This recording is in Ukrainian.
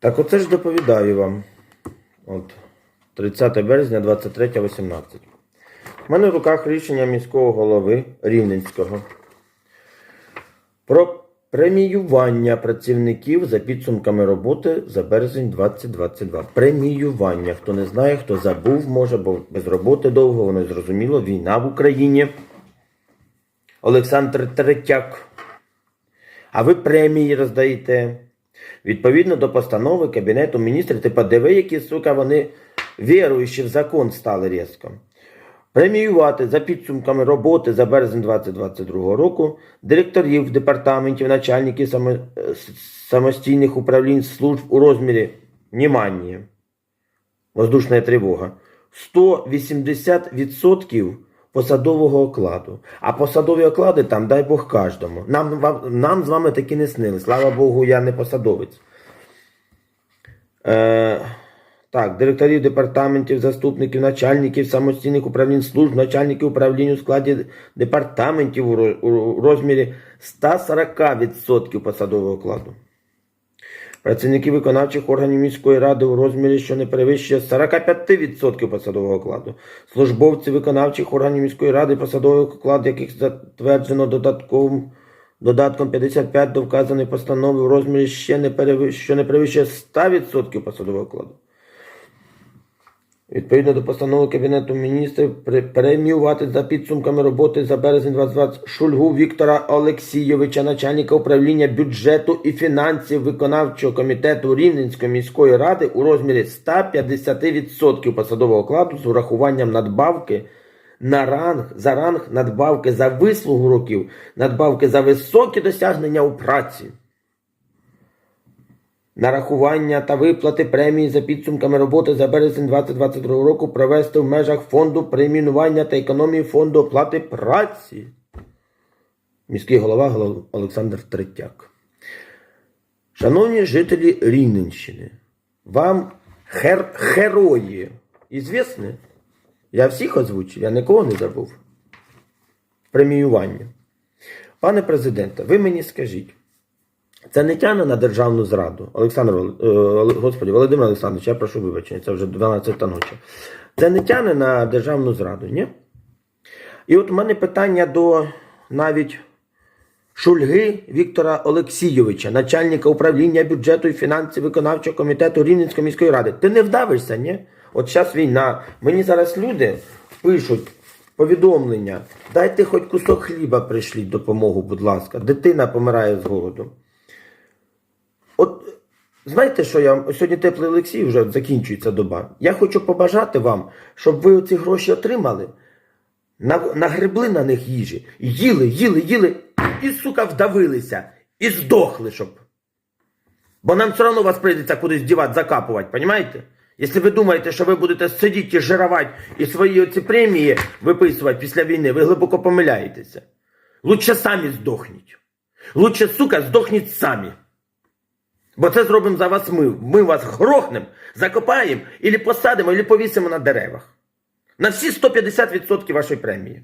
Так оце ж доповідаю вам. От 30 березня 23.18. У мене в руках рішення міського голови Рівненського про преміювання працівників за підсумками роботи за березень 2022. Преміювання. Хто не знає, хто забув, може, бо без роботи довго, воно зрозуміло. Війна в Україні. Олександр Третяк. А ви премії роздаєте. Відповідно до постанови Кабінету міністрів, типа диви, які, сука, вони віруючі в закон стали різко. Преміювати за підсумками роботи за березень 2022 року директорів департаментів, начальників само- самостійних управлінь служб у розмірі внимання, воздушна тривога, 180% посадового окладу. А посадові оклади там, дай Бог кожному. Нам, вам- нам з вами такі не снили. Слава Богу, я не посадовець. Е, так, директорів департаментів, заступників, начальників самостійних управлінь служб, начальників управлінь у складі департаментів у розмірі 140% посадового окладу. Працівники виконавчих органів міської ради у розмірі, що не перевищує 45% посадового окладу. Службовці виконавчих органів міської ради, посадовий оклад, яких затверджено додатковим додатком 55 до вказаної постанови у розмірі ще не перевищує, що не перевищує 100% посадового окладу. Відповідно до постанови Кабінету міністрів преміювати за підсумками роботи за березень 2020 Шульгу Віктора Олексійовича, начальника управління бюджету і фінансів виконавчого комітету Рівненської міської ради у розмірі 150% посадового окладу з урахуванням надбавки на ранг, за ранг, надбавки за вислугу років, надбавки за високі досягнення у праці. Нарахування та виплати премії за підсумками роботи за березень 2022 року провести в межах фонду премінування та економії фонду оплати праці. Міський голова Олександр Третяк. Шановні жителі Рівненщини, вам хер, герої ізвісні? Я всіх озвучив, я нікого не забув. Преміювання. Пане президенте, ви мені скажіть, це не тягне на державну зраду. Олександр, е, Господи, Володимир Олександрович, я прошу вибачення, це вже 12 ночі. Це не тягне на державну зраду, ні? І от у мене питання до навіть Шульги Віктора Олексійовича, начальника управління бюджету і фінансів виконавчого комітету Рівненської міської ради. Ти не вдавишся, ні? От зараз війна. Мені зараз люди пишуть повідомлення. Дайте хоч кусок хліба пришліть допомогу, будь ласка. Дитина помирає з голоду. Знаєте, що я сьогодні теплий Олексій вже закінчується доба. Я хочу побажати вам, щоб ви ці гроші отримали, нагребли на них їжі, їли, їли, їли, і, сука, вдавилися, і здохли, щоб. Бо нам все одно вас прийдеться кудись дівати, закапувати, понімаєте? Якщо ви думаєте, що ви будете сидіти і жирувати і свої оці премії виписувати після війни, ви глибоко помиляєтеся. Лучше самі здохніть. Лучше, сука, здохніть самі. Бо це зробимо за вас ми. Ми вас грохнемо, закопаємо, або посадимо, або повісимо на деревах. На всі 150% вашої премії.